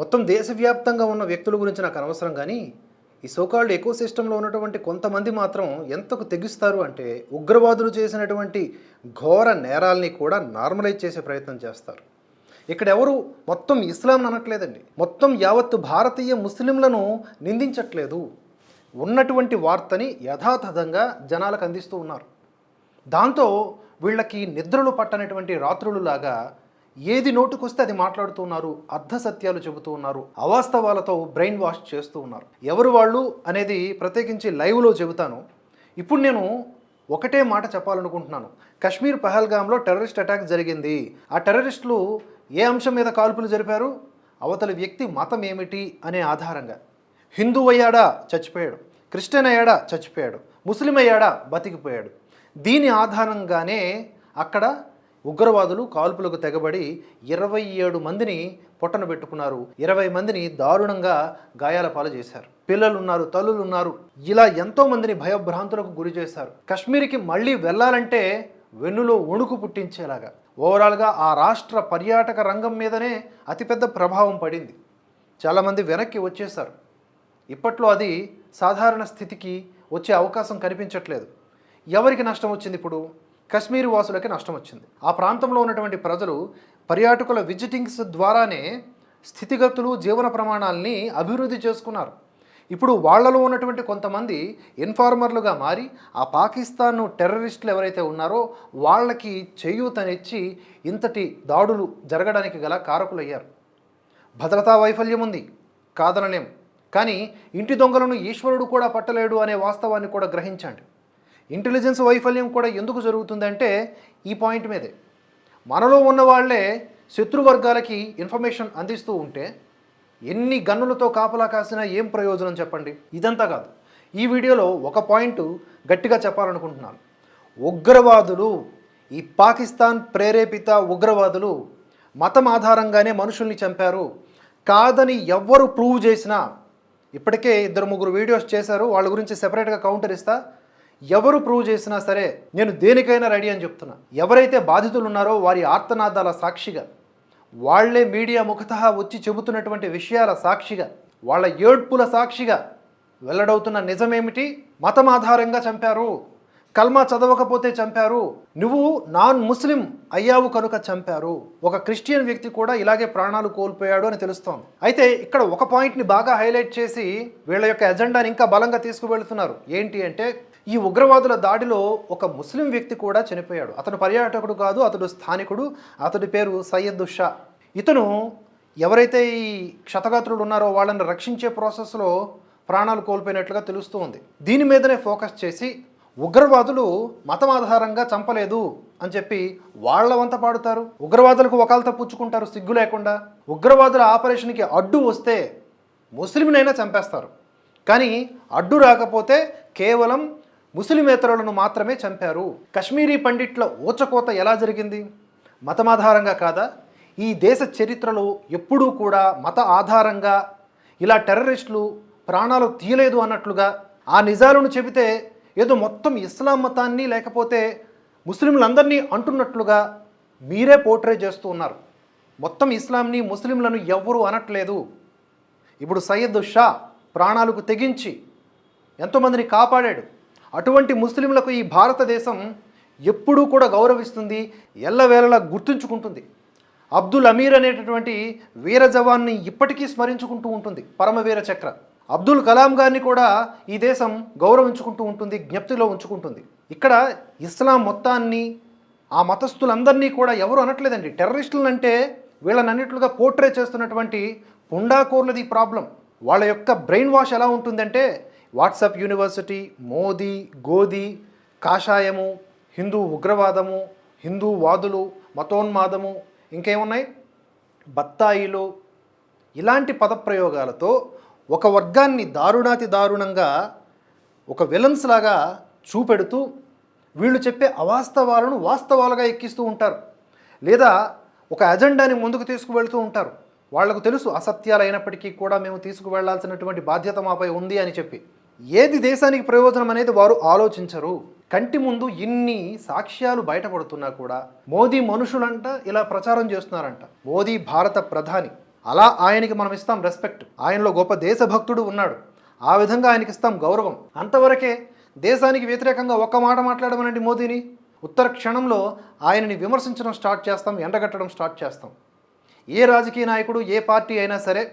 మొత్తం దేశవ్యాప్తంగా ఉన్న వ్యక్తుల గురించి నాకు అనవసరం కానీ ఈ సోకాల్డ్ ఎకో సిస్టంలో ఉన్నటువంటి కొంతమంది మాత్రం ఎంతకు తెగిస్తారు అంటే ఉగ్రవాదులు చేసినటువంటి ఘోర నేరాల్ని కూడా నార్మలైజ్ చేసే ప్రయత్నం చేస్తారు. ఇక్కడ ఎవరు మొత్తం ఇస్లాం అనట్లేదండి. మొత్తం యావత్తు భారతీయ ముస్లింలను నిందించట్లేదు. ఉన్నటువంటి వార్తని యథాతథంగా జనాలకు అందిస్తూ ఉన్నారు. దాంతో వీళ్ళకి నిద్రలు పట్టనటువంటి రాత్రులు లాగా ఏది నోటుకొస్తే అది మాట్లాడుతూ అర్ధ సత్యాలు చెబుతూ ఉన్నారు అవాస్తవాలతో బ్రెయిన్ వాష్ చేస్తూ ఉన్నారు. ఎవరు వాళ్ళు అనేది ప్రత్యేకించి లైవ్లో చెబుతాను. ఇప్పుడు నేను ఒకటే మాట చెప్పాలనుకుంటున్నాను. కశ్మీర్ పహల్గామ్లో టెర్రరిస్ట్ అటాక్ జరిగింది. ఆ టెర్రరిస్టులు ఏ అంశం మీద కాల్పులు జరిపారు? అవతలి వ్యక్తి మతం ఏమిటి అనే ఆధారంగా. హిందూ అయ్యాడా? చచ్చిపోయాడు. క్రిస్టియన్ అయ్యాడా? చచ్చిపోయాడు. ముస్లిం అయ్యాడా? బతికిపోయాడు. దీని ఆధారంగానే అక్కడ ఉగ్రవాదులు కాల్పులకు తెగబడి ఇరవై ఏడు మందిని పొట్టన పెట్టుకున్నారు. ఇరవై మందిని దారుణంగా గాయాల పాలు చేశారు. పిల్లలు ఉన్నారు ఉన్నారు ఇలా ఎంతో మందిని భయభ్రాంతులకు గురి చేశారు. కశ్మీర్కి మళ్ళీ వెళ్ళాలంటే వెన్నులో వణుకు పుట్టించేలాగా. ఓవరాల్గా ఆ రాష్ట్ర పర్యాటక రంగం మీదనే అతిపెద్ద ప్రభావం పడింది. చాలామంది వెనక్కి వచ్చేశారు. ఇప్పట్లో అది సాధారణ స్థితికి వచ్చే అవకాశం కనిపించట్లేదు. ఎవరికి నష్టం వచ్చింది ఇప్పుడు? కశ్మీర్ వాసులకి నష్టం వచ్చింది. ఆ ప్రాంతంలో ఉన్నటువంటి ప్రజలు పర్యాటకుల విజిటింగ్స్ ద్వారానే స్థితిగతులు జీవన ప్రమాణాలని అభివృద్ధి చేసుకున్నారు. ఇప్పుడు వాళ్ళలో ఉన్నటువంటి కొంతమంది ఇన్ఫార్మర్లుగా మారి ఆ పాకిస్తాన్ టెర్రరిస్టులు ఎవరైతే ఉన్నారో వాళ్ళకి చేయూతనిచ్చి ఇంతటి దాడులు జరగడానికి గల కారకులయ్యారు. భద్రతా వైఫల్యం ఉంది కాదనలేం. కానీ ఇంటి దొంగలను ఈశ్వరుడు కూడా పట్టలేడు అనే వాస్తవాన్ని కూడా గ్రహించండి. ఇంటెలిజెన్స్ వైఫల్యం కూడా ఎందుకు జరుగుతుందంటే ఈ పాయింట్ మీదే. మనలో ఉన్న వాళ్ళే శత్రువర్గాలకి ఇన్ఫర్మేషన్ అందిస్తూ ఉంటే ఎన్ని గన్నులతో కాపలా కాసినా ఏం ప్రయోజనం చెప్పండి? ఇదంతా కాదు. ఈ వీడియోలో ఒక పాయింట్ గట్టిగా చెప్పాలనుకుంటున్నాను. ఉగ్రవాదులు ఈ పాకిస్తాన్ ప్రేరేపిత ఉగ్రవాదులు మతం ఆధారంగానే మనుషుల్ని చంపారు. కాదని ఎవ్వరు ప్రూవ్ చేసినా ఇప్పటికే ఇద్దరు ముగ్గురు వీడియోస్ చేశారు వాళ్ళ గురించి సెపరేట్గా కౌంటర్ ఇస్తా ఎవరు ప్రూవ్ చేసినా సరే నేను దేనికైనా రెడీ అని చెప్తున్నా. ఎవరైతే బాధితులు ఉన్నారో వారి ఆర్తనాదాల సాక్షిగా వాళ్ళే మీడియా ముఖత వచ్చి చెబుతున్నటువంటి విషయాల సాక్షిగా వాళ్ళ ఏడ్పుల సాక్షిగా వెల్లడవుతున్న నిజమేమిటి? మతం ఆధారంగా చంపారు కల్మా చదవకపోతే చంపారు నువ్వు నాన్ ముస్లిం అయ్యావు కనుక చంపారు. ఒక క్రిస్టియన్ వ్యక్తి కూడా ఇలాగే ప్రాణాలు కోల్పోయాడు అని తెలుస్తోంది. అయితే ఇక్కడ ఒక పాయింట్ని బాగా హైలైట్ చేసి వీళ్ళ యొక్క ఎజెండాని ఇంకా బలంగా తీసుకువెళ్తున్నారు. ఏంటి అంటే ఈ ఉగ్రవాదుల దాడిలో ఒక ముస్లిం వ్యక్తి కూడా చనిపోయాడు. అతను పర్యాటకుడు కాదు అతడు స్థానికుడు అతడి పేరు సయ్యద్ షా ఇతను ఎవరైతే ఈ క్షతగాత్రులు ఉన్నారో వాళ్ళని రక్షించే ప్రాసెస్లో ప్రాణాలు కోల్పోయినట్లుగా తెలుస్తూ ఉంది. దీని మీదనే ఫోకస్ చేసి ఉగ్రవాదులు మతం ఆధారంగా చంపలేదు అని చెప్పి వాళ్ళ వంత పాడుతారు. ఉగ్రవాదులకు ఒకళ్ళతో పుచ్చుకుంటారు సిగ్గు లేకుండా. ఉగ్రవాదుల ఆపరేషన్కి అడ్డు వస్తే ముస్లింనైనా చంపేస్తారు. కానీ అడ్డు రాకపోతే కేవలం ముస్లిమేతరులను మాత్రమే చంపారు. కశ్మీరీ పండిట్ల ఊచకోత ఎలా జరిగింది? మతమాధారంగా కాదా? ఈ దేశ చరిత్రలో ఎప్పుడూ కూడా మత ఆధారంగా ఇలా టెర్రరిస్టులు ప్రాణాలు తీయలేదు అన్నట్లుగా ఆ నిజాలను చెబితే ఏదో మొత్తం ఇస్లాం మతాన్ని లేకపోతే ముస్లింలందరినీ అంటున్నట్లుగా మీరే పోర్ట్రే చేస్తూ ఉన్నారు. మొత్తం ఇస్లాంని ముస్లింలను ఎవ్వరూ అనట్లేదు. ఇప్పుడు సయ్యద్ షా ప్రాణాలకు తెగించి ఎంతోమందిని కాపాడాడు. అటువంటి ముస్లింలకు ఈ భారతదేశం ఎప్పుడూ కూడా గౌరవిస్తుంది ఎల్లవేళలా గుర్తుంచుకుంటుంది. అబ్దుల్ అమీర్ అనేటటువంటి వీర జవాన్ని ఇప్పటికీ స్మరించుకుంటూ ఉంటుంది పరమవీర చక్ర. అబ్దుల్ కలాం గారిని కూడా ఈ దేశం గౌరవించుకుంటూ ఉంటుంది జ్ఞప్తిలో ఉంచుకుంటుంది. ఇక్కడ ఇస్లాం మొత్తాన్ని ఆ మతస్థులందరినీ కూడా ఎవరు అనట్లేదండి. టెర్రరిస్టులు అంటే వీళ్ళనన్నిట్లుగా పోర్ట్రే చేస్తున్నటువంటి పుండాకోర్లది ప్రాబ్లం. వాళ్ళ యొక్క బ్రెయిన్ వాష్ ఎలా ఉంటుందంటే వాట్సాప్ యూనివర్సిటీ మోదీ గోది కాషాయము హిందూ ఉగ్రవాదము హిందూ వాదులు మతోన్మాదము ఇంకేమున్నాయి? బత్తాయిలు. ఇలాంటి పదప్రయోగాలతో ఒక వర్గాన్ని దారుణాతి దారుణంగా ఒక విలన్స్ లాగా చూపెడుతూ వీళ్ళు చెప్పే అవాస్తవాలను వాస్తవాలుగా ఎక్కిస్తూ ఉంటారు. లేదా ఒక అజెండాని ముందుకు తీసుకువెళ్తూ ఉంటారు. వాళ్ళకు తెలుసు అసత్యాలు అయినప్పటికీ కూడా మేము తీసుకువెళ్ళాల్సినటువంటి బాధ్యత మాపై ఉంది అని చెప్పి. ఏది దేశానికి ప్రయోజనం అనేది వారు ఆలోచించరు. కంటి ముందు ఇన్ని సాక్ష్యాలు బయటపడుతున్నా కూడా మోదీ మనుషులంట ఇలా ప్రచారం చేస్తున్నారంట. మోదీ భారత ప్రధాని. అలా ఆయనకి మనం ఇస్తాం రెస్పెక్ట్. ఆయనలో గొప్ప దేశభక్తుడు ఉన్నాడు. ఆ విధంగా ఆయనకి ఇస్తాం గౌరవం. అంతవరకే దేశానికి వ్యతిరేకంగా ఒక్క మాట మాట్లాడమనండి మోదీని? ఉత్తర క్షణంలో ఆయనని విమర్శించడం స్టార్ట్ చేస్తాం ఎండగట్టడం స్టార్ట్ చేస్తాం. ఏ రాజకీయ నాయకుడు ఏ పార్టీ అయినా సరే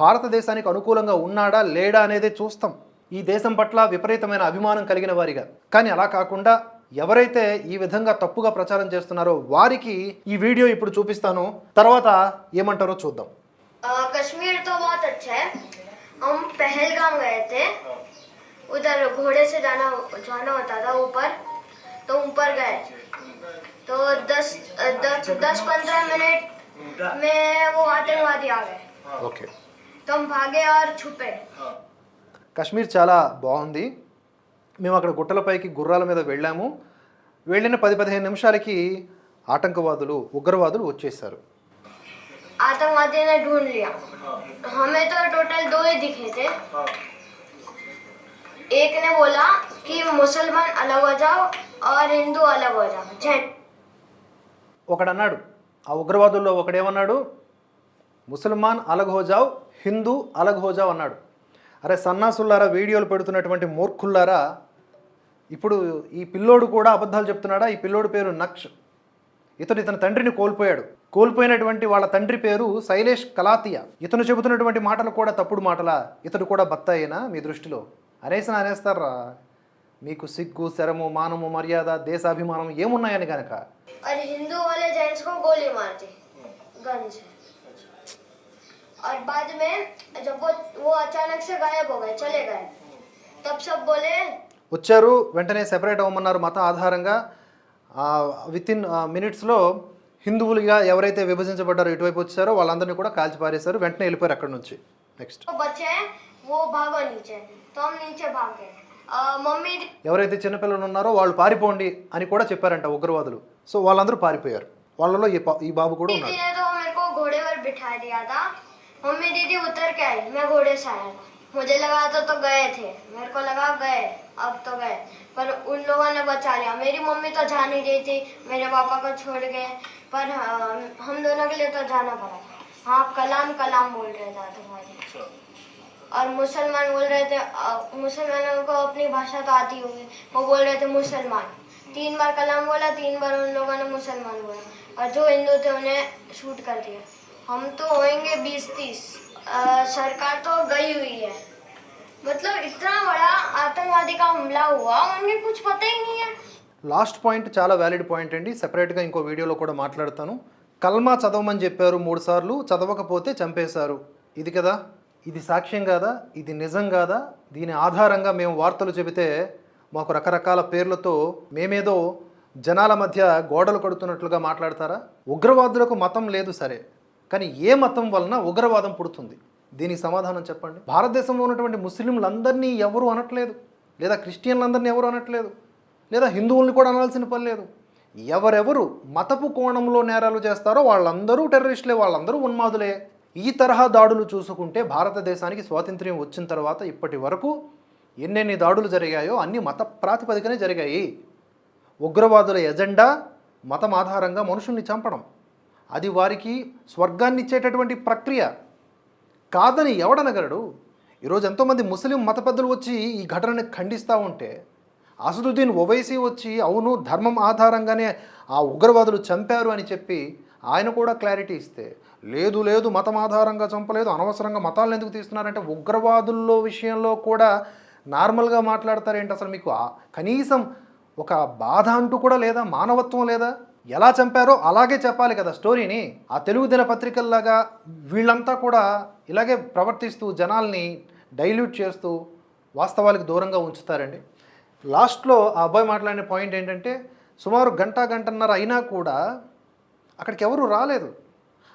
భారతదేశానికి అనుకూలంగా ఉన్నాడా లేడా అనేది చూస్తాం. ఈ దేశం పట్ల విపరీతమైన అభిమానం కలిగిన వారిగా కానీ అలా కాకుండా ఎవరైతే ఈ విధంగా తప్పుగా ప్రచారం చేస్తున్నారో వారికి ఈ వీడియో ఇప్పుడు చూపిస్తాను తర్వాత ఏమంటారో చూద్దాం अ, कश्मीर तो बहुत अच्छा है हम पहलगाम गए थे उधर घोड़े से जाना जाना होता था ऊपर तो ऊपर गए तो दस दस दस पंद्रह मिनट में वो आतंकवादी आ गए ఓకే तो हम भागे और छुपे కాశ్మీర్ చాలా బాగుంది మేము అక్కడ గుట్టలపైకి గుర్రాల మీద వెళ్ళాము వెళ్ళిన పది పదిహేను నిమిషాలకి ఆటంకవాదులు ఉగ్రవాదులు వచ్చేసారు आतंकवादी ने ढूंढ लिया हमें तो टोटल दो ही दिखे थे एक ने बोला कि मुसलमान अलग हो जाओ और हिंदू अलग हो जाओ जय ఒకడు అన్నాడు ఆ ఉగ్రవాదుల్లో ఒకడేమన్నాడు ముసల్మాన్ అలగ్ హోజావ్ హిందూ అలగ్ హోజావ్ అన్నాడు అరే సన్నాసుల్లారా వీడియోలు పెడుతున్నటువంటి మూర్ఖుల్లారా ఇప్పుడు ఈ పిల్లోడు కూడా అబద్ధాలు చెప్తున్నాడా? ఈ పిల్లోడు పేరు నక్ష్. ఇతను ఇతని తండ్రిని కోల్పోయాడు. కోల్పోయినటువంటి వాళ్ళ తండ్రి పేరు శైలేష్ కలాతియా. ఇతను చెబుతున్నటువంటి మాటలు కూడా తప్పుడు మాటలా? ఇతడు కూడా బత్తాయేనా మీ దృష్టిలో? అనేసిన అనేస్తారా? మీకు సిగ్గు శరము మానము మర్యాద దేశాభిమానం ఏమున్నాయని కనుక और हिंदू वाले जेंट्स को गोली मार दी गन से और बाद में जब वो वो अचानक से गायब हो गए चले गए तब सब बोले వచ్చారు వెంటనే సెపరేట్ అవ్వమన్నారు మత ఆధారంగా విత్ ఇన్ మినిట్స్లో హిందువులుగా ఎవరైతే విభజించబడ్డారో ఇటువైపు వచ్చారో వాళ్ళందరినీ కూడా కాల్చి పారేశారు వెంటనే వెళ్ళిపోయారు అక్కడ నుంచి నెక్స్ట్ वो बच्चे हैं वो भागो नीचे तो हम नीचे भाग गए अ, मम्मी ఎవరైతే చిన్నపిల్లలు ఉన్నారో వాళ్ళు పారిపోండి అని కూడా చెప్పారంట ఉగ్రవాదులు సో వాళ్ళందరూ పారిపోయారు వాళ్ళలో ఈ పా- ఈ బాబు కూడా दीदी मम्मी दीदी उतर के आई। मैं घोड़े से आया। मुझे लगा था तो गए थे। मेरे को लगा गए अब तो गए। पर उन लोगों ने बचा लिया। मेरी मम्मी तो जा नहीं रही थी। मेरे पापा को छोड़ गए पर हम दोनों के लिए तो जाना पड़ा हाँ कलाम कलाम बोल रहे थे तुम्हारे। अच्छा। और मुसलमान बोल रहे थे मुसलमानों को अपनी भाषा तो आती होगी। वो बोल रहे थे मुसलमान। तीन बार कलाम बोला तीन बार उन लोगों ने मुसलमान बोला। और जो हिंदू थे उन्हें शूट कर दिया। हम तो होंगे बीस तीस सरकार तो गई हुई है मतलब इतना बड़ा आतंकवादी का हमला हुआ उन्हें कुछ पता ही नहीं है లాస్ట్ పాయింట్ చాలా వ్యాలిడ్ పాయింట్ అండి సెపరేట్గా ఇంకో వీడియోలో కూడా మాట్లాడతాను కల్మా చదవమని చెప్పారు మూడు సార్లు చదవకపోతే చంపేశారు ఇది కదా ఇది సాక్ష్యం కాదా ఇది నిజం కాదా దీని ఆధారంగా మేము వార్తలు చెబితే మాకు రకరకాల పేర్లతో మేమేదో జనాల మధ్య గోడలు కడుతున్నట్లుగా మాట్లాడతారా ఉగ్రవాదులకు మతం లేదు సరే కానీ ఏ మతం వలన ఉగ్రవాదం పుడుతుంది? దీనికి సమాధానం చెప్పండి. భారతదేశంలో ఉన్నటువంటి ముస్లింలందరినీ ఎవరు అనట్లేదు? లేదా క్రిస్టియన్లందరినీ ఎవరు అనట్లేదు? లేదా హిందువుల్ని కూడా అనాల్సిన పని లేదు? ఎవరెవరు మతపు కోణంలో నేరాలు చేస్తారో వాళ్ళందరూ టెర్రరిస్టులే వాళ్ళందరూ ఉన్మాదులే. ఈ తరహా దాడులు చూసుకుంటే భారతదేశానికి స్వాతంత్ర్యం వచ్చిన తర్వాత ఇప్పటి వరకు ఎన్నెన్ని దాడులు జరిగాయో అన్ని మత ప్రాతిపదికనే జరిగాయి. ఉగ్రవాదుల ఎజెండా మతం ఆధారంగా మనుషుల్ని చంపడం. అది వారికి స్వర్గాన్ని ఇచ్చేటటువంటి ప్రక్రియ కాదని ఎవడనగలడు? ఈరోజు ఎంతోమంది ముస్లిం మత పెద్దలు వచ్చి ఈ ఘటనని ఖండిస్తూ ఉంటే అసదుద్దీన్ ఒవైసీ వచ్చి అవును ధర్మం ఆధారంగానే ఆ ఉగ్రవాదులు చంపారు అని చెప్పి ఆయన కూడా క్లారిటీ ఇస్తే లేదు లేదు మతం ఆధారంగా చంపలేదు అనవసరంగా మతాలను ఎందుకు తీస్తున్నారంటే ఉగ్రవాదుల్లో విషయంలో కూడా నార్మల్గా మాట్లాడతారేంటి అసలు మీకు కనీసం ఒక బాధ అంటూ కూడా లేదా మానవత్వం లేదా? ఎలా చంపారో అలాగే చెప్పాలి కదా స్టోరీని. ఆ తెలుగు దినపత్రికల్లాగా వీళ్ళంతా కూడా ఇలాగే ప్రవర్తిస్తూ జనాల్ని డైల్యూట్ చేస్తూ వాస్తవాలకు దూరంగా ఉంచుతారండి. లాస్ట్లో ఆ అబ్బాయి మాట్లాడిన పాయింట్ ఏంటంటే సుమారు గంట గంటన్నర అయినా కూడా అక్కడికి ఎవరు రాలేదు.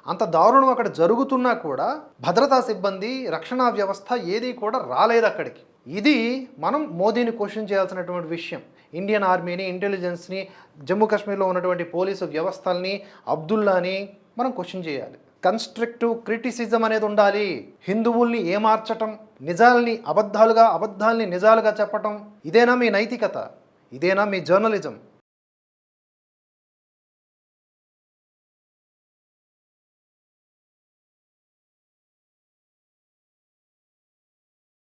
అంత దారుణం అక్కడ జరుగుతున్నా కూడా భద్రతా సిబ్బంది రక్షణ వ్యవస్థ ఏది కూడా రాలేదు అక్కడికి. ఇది మనం మోదీని క్వశ్చన్ చేయాల్సినటువంటి విషయం. ఇండియన్ ఆర్మీని ఇంటెలిజెన్స్ని జమ్మూ కాశ్మీర్లో ఉన్నటువంటి పోలీసు వ్యవస్థల్ని అబ్దుల్లాని మనం క్వశ్చన్ చేయాలి. కన్స్ట్రక్టివ్ క్రిటిసిజం అనేది ఉండాలి. హిందువుల్ని ఏమార్చటం నిజాల్ని అబద్ధాలుగా అబద్ధాల్ని నిజాలుగా చెప్పటం ఇదేనా మీ నైతికత? ఇదేనా మీ జర్నలిజం?